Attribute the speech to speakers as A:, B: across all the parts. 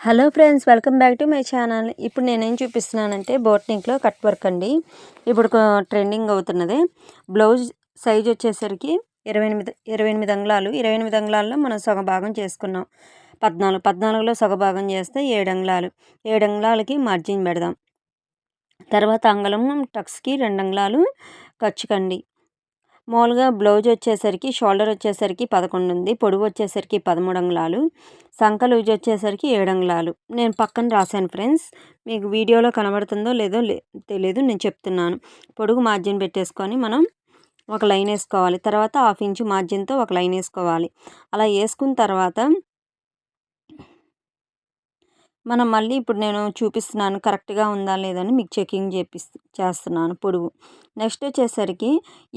A: Hello friends welcome back to my channel. ఇప్పుడు నేనేం చూపిస్తున్నానంటే బోట్నింగ్లో cut work అండి. ఇప్పుడు ట్రెండింగ్ అవుతున్నది. బ్లౌజ్ సైజ్ వచ్చేసరికి ఇరవై ఎనిమిది ఇరవై ఎనిమిది అంగుళాలు. ఇరవై ఎనిమిది అంగుళాల్లో మనం సగ భాగం చేసుకున్నాం. పద్నాలుగు పద్నాలుగులో సగ భాగం చేస్తే ఏడు అంగుళాలు. ఏడు అంగుళాలకి మార్జిన్ పెడదాం. తర్వాత అంగళం టక్స్కి రెండు అంగుళాలు ఖర్చుకండి. మామూలుగా బ్లౌజ్ వచ్చేసరికి షోల్డర్ వచ్చేసరికి పదకొండు ఉంది పొడవు వచ్చేసరికి పదమూడు అంగుళాలు సంక లూజ్ వచ్చేసరికి ఏడు అంగుళాలు నేను పక్కన రాశాను ఫ్రెండ్స్ మీకు వీడియోలో కనబడుతుందో లేదో తెలియదు నేను చెప్తున్నాను. పొడుగు మార్జిన్ పెట్టేసుకొని మనం ఒక లైన్ వేసుకోవాలి. తర్వాత హాఫ్ ఇంచు మార్జిన్తో ఒక లైన్ వేసుకోవాలి. అలా వేసుకున్న తర్వాత మనం మళ్ళీ ఇప్పుడు నేను చూపిస్తున్నాను కరెక్ట్గా ఉందా లేదని మీకు చెకింగ్ చేపి చేస్తున్నాను పొడుగు నెక్స్ట్ వచ్చేసరికి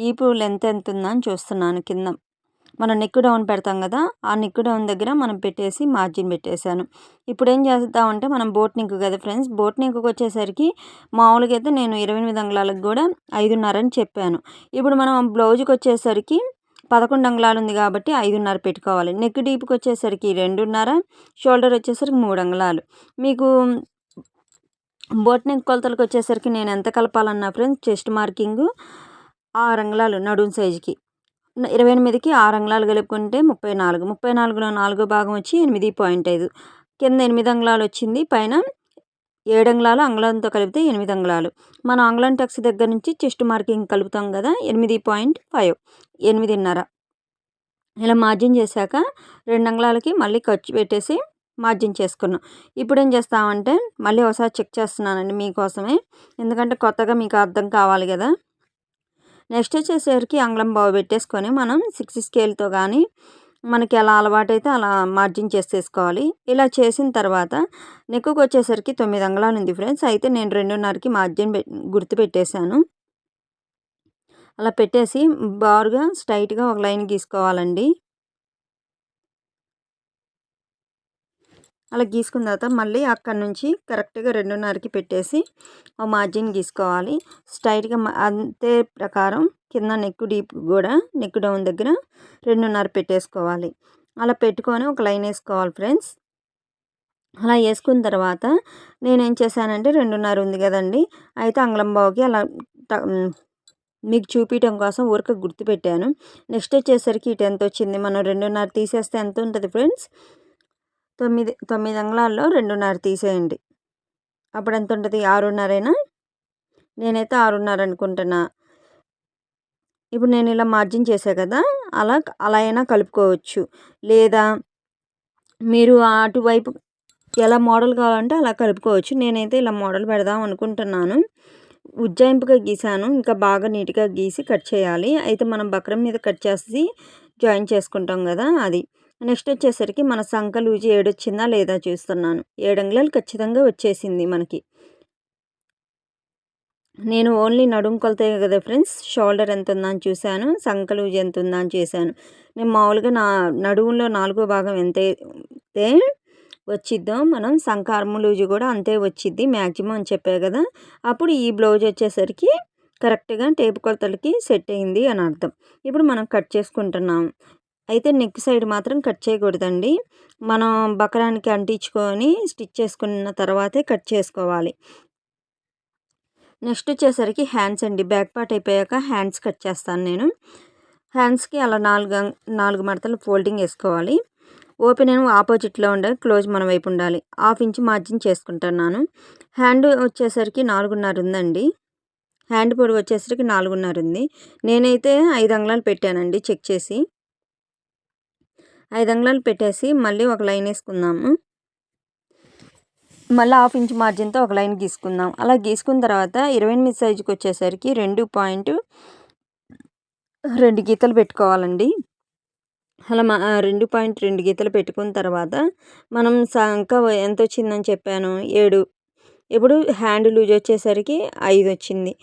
A: ఈపు లెంత్ ఎంత ఉందని చూస్తున్నాను కింద. మనం నెక్ డౌన్ పెడతాం కదా ఆ నెక్ డౌన్ దగ్గర మనం పెట్టేసి మార్జిన్ పెట్టేశాను. ఇప్పుడు ఏం చేస్తామంటే మనం బోట్ నెక్ కదా ఫ్రెండ్స్ బోట్ నెక్కి వచ్చేసరికి మామూలుగా అయితే నేను ఇరవై ఎనిమిది అంగుళాలకు కూడా ఐదున్నర అని చెప్పాను. ఇప్పుడు మనం బ్లౌజ్కి వచ్చేసరికి పదకొండు అంగుళాలు ఉంది కాబట్టి ఐదున్నర పెట్టుకోవాలి. నెక్ డీప్కి వచ్చేసరికి రెండున్నర షోల్డర్ వచ్చేసరికి మూడు అంగుళాలు. మీకు బోట్ నెక్ కొలతలకు వచ్చేసరికి నేను ఎంత కలపాలన్నా ఫ్రెండ్స్ చెస్ట్ మార్కింగ్ ఆరు అంగుళాలు నడుం సైజుకి. ఇరవై ఎనిమిదికి ఆరు అంగుళాలు కలుపుకుంటే ముప్పై నాలుగు. ముప్పై నాలుగులో నాలుగో భాగం వచ్చి ఎనిమిది పాయింట్ ఐదు. కింద ఎనిమిది అంగుళాలు వచ్చింది. పైన ఏడు అంగుళాలు అంగుళంతో కలిపితే ఎనిమిది అంగుళాలు. మనం అంగుళం టక్స్ దగ్గర నుంచి చెస్ట్ మార్కింగ్ కలుపుతాం కదా ఎనిమిది పాయింట్ ఫైవ్ ఎనిమిదిన్నర. ఇలా మార్జిన్ చేశాక రెండు అంగుళాలకి మళ్ళీ ఖర్చు పెట్టేసి మార్జిన్ చేసుకున్నాం. ఇప్పుడు ఏం చేస్తామంటే మళ్ళీ ఒకసారి చెక్ చేస్తున్నానండి మీకోసమే. ఎందుకంటే కొత్తగా మీకు అర్థం కావాలి కదా. నెక్స్ట్ వచ్చేసరికి అంగుళం బాగు పెట్టేసుకొని మనం సిక్స్ స్కేల్తో కానీ మనకి ఎలా అలవాటైతే అలా మార్జిన్ చేసేసుకోవాలి. ఇలా చేసిన తర్వాత నెక్కుకు వచ్చేసరికి తొమ్మిది అంగళాలు ఉంది ఫ్రెండ్స్. అయితే నేను రెండున్నరకి మార్జిన్ గుర్తు పెట్టేశాను. అలా పెట్టేసి బారుగా స్ట్రైట్గా ఒక లైన్ గీసుకోవాలండి. అలా గీసుకున్న తర్వాత మళ్ళీ అక్కడ నుంచి కరెక్ట్గా రెండున్నరకి పెట్టేసి ఓ మార్జిన్ గీసుకోవాలి. స్ట్రైట్గా అంతే ప్రకారం కింద నెక్ డీప్ కూడా నెక్ డౌన్ దగ్గర రెండున్నర పెట్టేసుకోవాలి. అలా పెట్టుకొని ఒక లైన్ వేసుకోవాలి ఫ్రెండ్స్. అలా వేసుకున్న తర్వాత నేనేం చేశానంటే రెండున్నర ఉంది కదండి అయితే అంగళం బావుకి అలా మీకు చూపించడం కోసం ఊరిక గుర్తుపెట్టాను. నెక్స్ట్ వచ్చేసరికి ఇటు ఎంత వచ్చింది. మనం రెండున్నర తీసేస్తే ఎంత ఉంటుంది ఫ్రెండ్స్? తొమ్మిది తొమ్మిది అంగుళాల్లో రెండున్నర తీసేయండి. అప్పుడు ఎంత ఉంటుంది ఆరున్నరైనా? నేనైతే ఆరున్నర అనుకుంటున్నా ఇప్పుడు నేను ఇలా మార్జిన్ చేసా కదా అలా అలా అయినా కలుపుకోవచ్చు. లేదా మీరు అటువైపు ఎలా మోడల్ కావాలంటే అలా కలుపుకోవచ్చు. నేనైతే ఇలా మోడల్ పెడదాం అనుకుంటున్నాను. ఉజ్జాయింపుగా గీసాను. ఇంకా బాగా నీట్గా గీసి కట్ చేయాలి. అయితే మనం బక్రం మీద కట్ చేసి జాయిన్ చేసుకుంటాం కదా అది. నెక్స్ట్ వచ్చేసరికి మన సంఖ లూజు ఏడొచ్చిందా లేదా చూస్తున్నాను. ఏడంగుళాలు ఖచ్చితంగా వచ్చేసింది మనకి. నేను ఓన్లీ నడుము కొలతే కదా ఫ్రెండ్స్ షోల్డర్ ఎంత ఉందని చూశాను సంఖ లూజ్ ఎంత ఉందని చేశాను. నేను మామూలుగా నా నడుములో నాలుగో భాగం ఎంత అయితే వచ్చిద్దో మనం సంకారము లూజు కూడా అంతే వచ్చిద్ది మ్యాక్సిమం అని చెప్పే కదా. అప్పుడు ఈ బ్లౌజ్ వచ్చేసరికి కరెక్ట్గా టేపు కొలతలకి సెట్ అయింది అని అర్థం. ఇప్పుడు మనం కట్ చేసుకుంటున్నాం. అయితే నెక్ సైడ్ మాత్రం కట్ చేయకూడదండి. మనం బకరానికి అంటించుకొని స్టిచ్ చేసుకున్న తర్వాతే కట్ చేసుకోవాలి. నెక్స్ట్ వచ్చేసరికి హ్యాండ్స్ అండి. బ్యాక్ పార్ట్ అయిపోయాక హ్యాండ్స్ కట్ చేస్తాను నేను. హ్యాండ్స్కి అలా నాలుగు నాలుగు మడతలు ఫోల్డింగ్ వేసుకోవాలి. ఓపెన్ ఏమో ఆపోజిట్లో ఉండే క్లోజ్ మన వైపు ఉండాలి. హాఫ్ ఇంచ్ మార్జిన్ చేసుకుంటున్నాను హ్యాండ్ వచ్చేసరికి నాలుగున్నర ఉందండి. హ్యాండ్ పొడి వచ్చేసరికి నాలుగున్నర ఉంది. నేనైతే ఐదు అంగుళాలు పెట్టానండి చెక్ చేసి. ఐదు అంగుళాలు పెట్టేసి మళ్ళీ ఒక లైన్ వేసుకుందాము. మళ్ళీ హాఫ్ ఇంచ్ మార్జిన్తో ఒక లైన్ గీసుకుందాం. అలా గీసుకున్న తర్వాత ఇరవై ఎనిమిది సైజుకి వచ్చేసరికి రెండు పాయింట్ రెండు గీతలు పెట్టుకోవాలండి. అలా మా రెండు పాయింట్ రెండు గీతలు పెట్టుకున్న తర్వాత మనం సంక ఎంత వచ్చిందని చెప్పాను? ఏడు. ఇప్పుడు హ్యాండ్ లూజ్ వచ్చేసరికి ఐదు వచ్చింది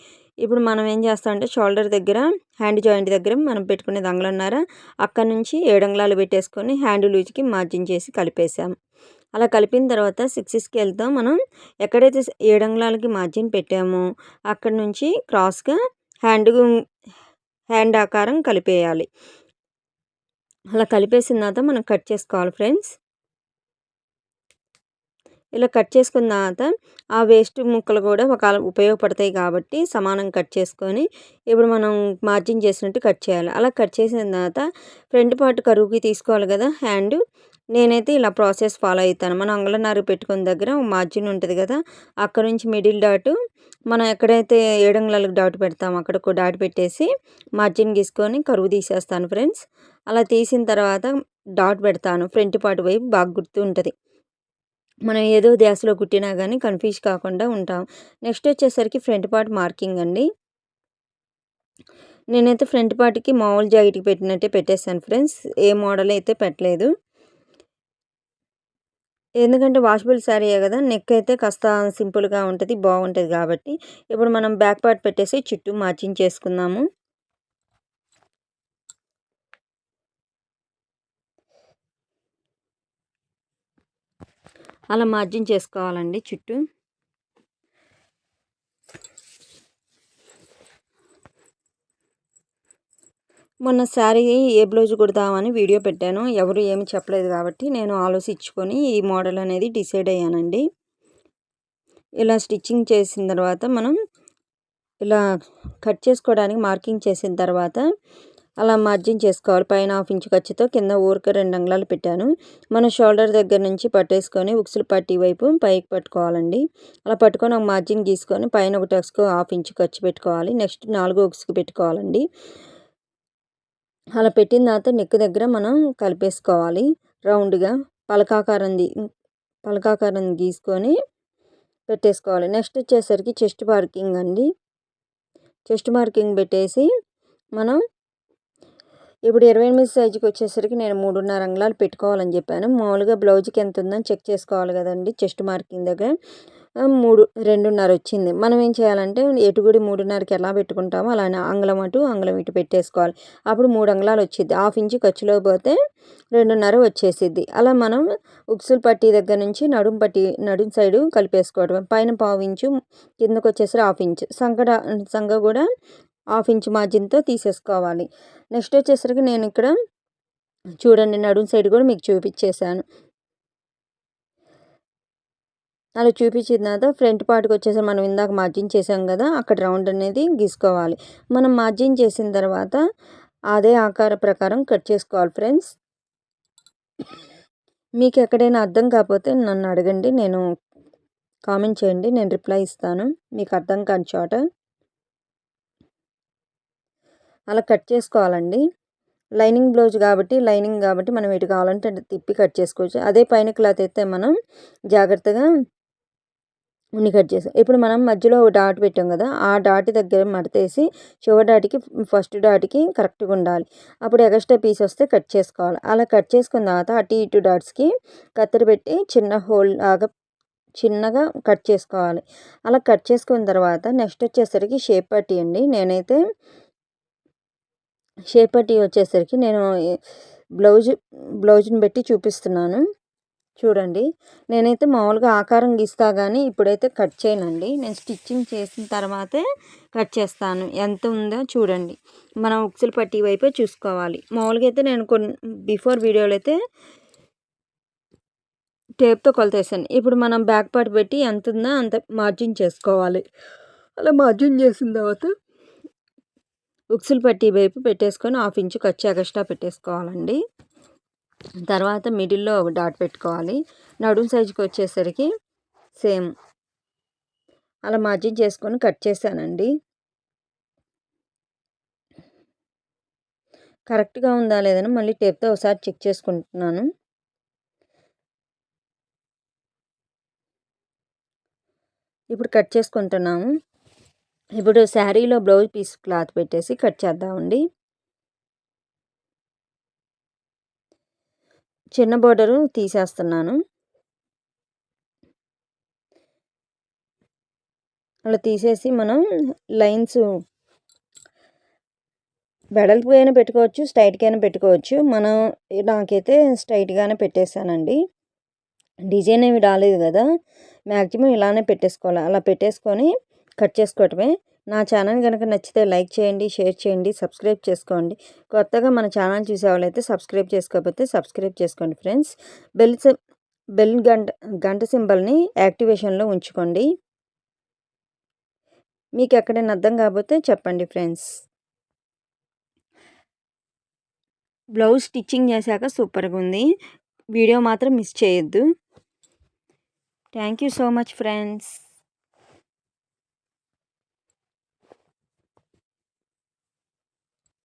A: ఇప్పుడు మనం ఏం చేస్తామంటే షోల్డర్ దగ్గర హ్యాండ్ జాయింట్ దగ్గర మనం పెట్టుకునే అంగుళన్నర అక్కడ నుంచి ఏడు పెట్టేసుకొని హ్యాండ్ లూజ్కి మార్జిన్ చేసి కలిపేసాం అలా కలిపిన తర్వాత సిక్స్కి వెళ్తాం మనం ఎక్కడైతే ఏడు మార్జిన్ పెట్టామో అక్కడ నుంచి క్రాస్గా హ్యాండ్ హ్యాండ్ ఆకారం కలిపేయాలి. అలా కలిపేసిన తర్వాత మనం కట్ చేసుకోవాలి ఫ్రెండ్స్. ఇలా కట్ చేసుకున్న తర్వాత ఆ వేస్ట్ ముక్కలు కూడా ఒక ఉపయోగపడతాయి కాబట్టి సమానం కట్ చేసుకొని ఇప్పుడు మనం మార్జిన్ చేసినట్టు కట్ చేయాలి. అలా కట్ చేసిన తర్వాత ఫ్రంట్ పార్ట్ కరువుకి తీసుకోవాలి కదా హ్యాండ్. నేనైతే ఇలా ప్రాసెస్ ఫాలో అవుతాను. మనం అంగళనారు పెట్టుకున్న దగ్గర మార్జిన్ ఉంటుంది కదా అక్కడ నుంచి మిడిల్ డాటు మనం ఎక్కడైతే ఏడంగుళాలకు డాట్ పెడతామో అక్కడ ఒక డాట్ పెట్టేసి మార్జిన్ గీసుకొని కరువు తీసేస్తాను ఫ్రెండ్స్. అలా తీసిన తర్వాత డాట్ పెడతాను. ఫ్రంట్ పార్ట్ వైపు బాగా గుర్తు ఉంటుంది. మనం ఏదో ధ్యాసలో కుట్టినా కానీ కన్ఫ్యూజ్ కాకుండా ఉంటాం. నెక్స్ట్ వచ్చేసరికి ఫ్రంట్ పార్ట్ మార్కింగ్ అండి. నేనైతే ఫ్రంట్ పార్ట్కి మామూలు జాకెట్కి పెట్టినట్టే పెట్టేస్తాను ఫ్రెండ్స్. ఏ మోడల్ అయితే పెట్టలేదు. ఎందుకంటే వాషబుల్ శారీయే కదా నెక్ అయితే కాస్త సింపుల్గా ఉంటుంది బాగుంటుంది కాబట్టి. ఇప్పుడు మనం బ్యాక్ పార్ట్ పెట్టేసి చుట్టూ మార్చింగ్ చేసుకుందాము. అలా మార్జిన్ చేసుకోవాలండి చుట్టూ. మొన్న శారీ ఏ బ్లౌజ్ కుడదామని వీడియో పెట్టాను. ఎవరు ఏమి చెప్పలేదు కాబట్టి నేను ఆలోచించుకొని ఈ మోడల్ అనేది డిసైడ్ అయ్యానండి. ఇలా స్టిచ్చింగ్ చేసిన తర్వాత మనం ఇలా కట్ చేసుకోవడానికి మార్కింగ్ చేసిన తర్వాత అలా మార్జిన్ చేసుకోవాలి. పైన హాఫ్ ఇంచు ఖర్చుతో కింద ఊరిక రెండు అంగుళాలు పెట్టాను. మన షోల్డర్ దగ్గర నుంచి పట్టేసుకొని ఉక్సులు పట్టి వైపు పైకి పట్టుకోవాలండి. అలా పట్టుకొని ఒక మార్జిన్ గీసుకొని పైన ఒక టక్స్కు హాఫ్ ఇంచు ఖర్చు పెట్టుకోవాలి. నెక్స్ట్ నాలుగు ఉక్సుకు పెట్టుకోవాలండి. అలా పెట్టిన తర్వాత నెక్ దగ్గర మనం కలిపేసుకోవాలి. రౌండ్గా పలకాకారం పలకాకారం గీసుకొని పెట్టేసుకోవాలి. నెక్స్ట్ వచ్చేసరికి చెస్ట్ మార్కింగ్ అండి. చెస్ట్ మార్కింగ్ పెట్టేసి మనం ఇప్పుడు ఇరవై ఎనిమిది సైజుకి వచ్చేసరికి నేను మూడున్నర అంగుళాలు పెట్టుకోవాలని చెప్పాను. మామూలుగా బ్లౌజ్కి ఎంత ఉందని చెక్ చేసుకోవాలి కదండి చెస్ట్ మార్కింగ్ దగ్గర. మూడు రెండున్నర వచ్చింది. మనం ఏం చేయాలంటే ఎటుగుడి మూడున్నరకి ఎలా పెట్టుకుంటామో అలానే అంగుళం అటు అంగుళం ఇటు పెట్టేసుకోవాలి. అప్పుడు మూడు అంగుళాలు వచ్చింది హాఫ్ ఇంచు ఖర్చులో పోతే రెండున్నర వచ్చేసిద్ది. అలా మనం ఉక్సులు పట్టి దగ్గర నుంచి నడుం పట్టి నడుం సైడు కలిపేసుకోవడం పైన పావు ఇంచు కిందకు వచ్చేసరికి హాఫ్ ఇంచు. సంకట సంగ కూడా హాఫ్ ఇంచ్ మార్జిన్తో తీసేసుకోవాలి. నెక్స్ట్ వచ్చేసరికి నేను ఇక్కడ చూడండి నడుం సైడ్ కూడా మీకు చూపించేశాను. అలా చూపించిన తర్వాత ఫ్రంట్ పార్ట్కి వచ్చేసి మనం ఇందాక మార్జిన్ చేసాం కదా అక్కడ రౌండ్ అనేది గీసుకోవాలి. మనం మార్జిన్ చేసిన తర్వాత అదే ఆకార ప్రకారం కట్ చేసుకోవాలి ఫ్రెండ్స్. మీకు ఎక్కడైనా అర్థం కాకపోతే నన్ను అడగండి నేను కామెంట్ చేయండి నేను రిప్లై ఇస్తాను. మీకు అర్థం కాని చోట అలా కట్ చేసుకోవాలండి. లైనింగ్ బ్లౌజ్ కాబట్టి లైనింగ్ కాబట్టి మనం ఎటు కావాలంటే తిప్పి కట్ చేసుకోవచ్చు. అదే పైన క్లాత్ అయితే మనం జాగ్రత్తగా ఉన్ని కట్ చేసాం ఇప్పుడు మనం మధ్యలో ఒక డాట్ పెట్టాం కదా ఆ డాట్ దగ్గర మడతేసి చివరి డాట్కి ఫస్ట్ డాట్కి కరెక్ట్గా ఉండాలి. అప్పుడు ఎక్స్ట్రా పీస్ వస్తే కట్ చేసుకోవాలి. అలా కట్ చేసుకున్న తర్వాత అటు ఇటు డాట్స్కి కత్తెర పెట్టి చిన్న హోల్ లాగా చిన్నగా కట్ చేసుకోవాలి. అలా కట్ చేసుకున్న తర్వాత నెక్స్ట్ వచ్చేసరికి షేప్ పట్టి అండి. నేనైతే షేప్ పట్టి వచ్చేసరికి నేను బ్లౌజ్ బ్లౌజ్ని పెట్టి చూపిస్తున్నాను. చూడండి. నేనైతే మామూలుగా ఆకారం గీస్తా కానీ ఇప్పుడైతే కట్ చేయనండి. నేను స్టిచ్చింగ్ చేసిన తర్వాతే కట్ చేస్తాను. ఎంత ఉందో చూడండి. మనం ఉక్సులు పట్టి వైపే చూసుకోవాలి. మామూలుగా అయితే నేను కొన్ని బిఫోర్ వీడియోలు అయితే టేప్తో కొలతేసాను. ఇప్పుడు మనం బ్యాక్ పార్ట్ పెట్టి ఎంత ఉందో అంత మార్జిన్ చేసుకోవాలి. అలా మార్జిన్ చేసిన తర్వాత ఉక్సులు పట్టి వైపు పెట్టేసుకొని హాఫ్ ఇంచు ఖర్చు ఎక్స్ట్రా పెట్టేసుకోవాలండి. తర్వాత మిడిల్లో ఒక డాట్ పెట్టుకోవాలి. నడుము సైజుకి వచ్చేసరికి సేమ్. అలా మార్జిన్ చేసుకొని కట్ చేశానండి. కరెక్ట్గా ఉందా లేదని మళ్ళీ టేప్తో ఒకసారి చెక్ చేసుకుంటున్నాను. ఇప్పుడు కట్ చేసుకుంటున్నాము. ఇప్పుడు శారీలో బ్లౌజ్ పీస్ క్లాత్ పెట్టేసి కట్ చేద్దామండి. చిన్న బోర్డరు తీసేస్తున్నాను. అలా తీసేసి మనం లైన్స్ వెడల్పు అయినా పెట్టుకోవచ్చు స్ట్రైట్గా అయినా పెట్టుకోవచ్చు. మనం నాకైతే స్ట్రైట్గానే పెట్టేశానండి. డిజైన్ ఏమి రాలేదు కదా. మ్యాక్సిమం ఇలానే పెట్టేసుకోవాలి. అలా పెట్టేసుకొని కట్ చేసుకోవటమే. నా ఛానల్ కనుక నచ్చితే లైక్ చేయండి షేర్ చేయండి సబ్స్క్రైబ్ చేసుకోండి. కొత్తగా మన ఛానల్ చూసేవాళ్ళైతే సబ్స్క్రైబ్ చేసుకోకపోతే సబ్స్క్రైబ్ చేసుకోండి ఫ్రెండ్స్. బెల్ బెల్ గంట గంట సింబల్ని యాక్టివేషన్లో ఉంచుకోండి. మీకు ఎక్కడైనా అర్థం కాకపోతే చెప్పండి ఫ్రెండ్స్. బ్లౌజ్ స్టిచ్చింగ్ చేశాక సూపర్గా ఉంది. వీడియో మాత్రం మిస్ చేయొద్దు. Thank you so much friends.